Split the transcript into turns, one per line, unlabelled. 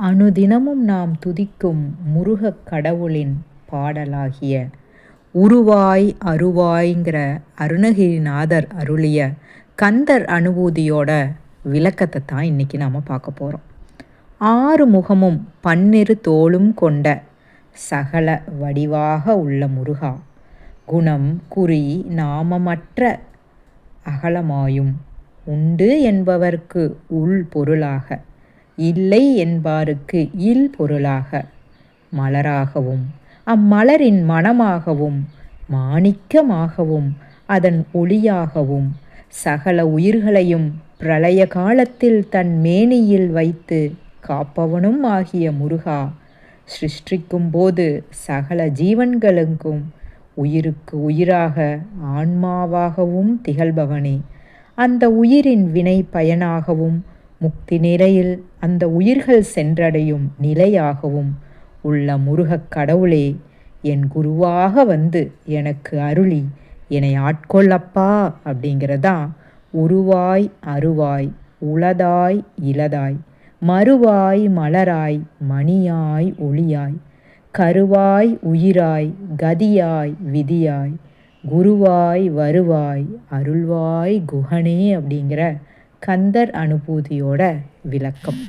அனுதினமும் நாம் துதிக்கும் முருகக் கடவுளின் பாடலாகிய உருவாய் அருவாய்ங்கிற அருணகிரிநாதர் அருளிய கந்தர் அனுபூதியோட விளக்கத்தை தான் இன்றைக்கி நாம் பார்க்க போகிறோம் ஆறு முகமும் பன்னிரு தோளும் கொண்ட சகல வடிவாக உள்ள முருகா. குணம் குறி நாமமற்ற அகலமாயும் உண்டு என்பவர்க்கு உள் பொருளாக இல்லை என்பாருக்கு இல் பொருளாக. மலராகவும் அம்மலரின் மனமாகவும் மாணிக்கமாகவும் அதன் ஒளியாகவும் சகல உயிர்களையும் பிரளய காலத்தில் தன் மேனியில் வைத்து காப்பவனும் ஆகிய முருகா. சிருஷ்டிக்கும் போது சகல ஜீவன்களுக்கும் உயிருக்கு உயிராக ஆன்மாவாகவும் திகழ்பவனே. அந்த உயிரின் வினை பயனாகவும் முக்தி நிலையில் அந்த உயிர்கள் சென்றடையும் நிலையாகவும் உள்ள முருகக் கடவுளே என் குருவாக வந்து எனக்கு அருளி என்னை ஆட்கொள்ளப்பா அப்படிங்கிறதா உருவாய் அருவாய் உளதாய் இலதாய் மறுவாய் மலராய் மணியாய் ஒளியாய் கருவாய் உயிராய் கதியாய் விதியாய் குருவாய் வருவாய் அருள்வாய் குகனே அப்படிங்கிற கந்தர் அனுபூதியோட விளக்கம்.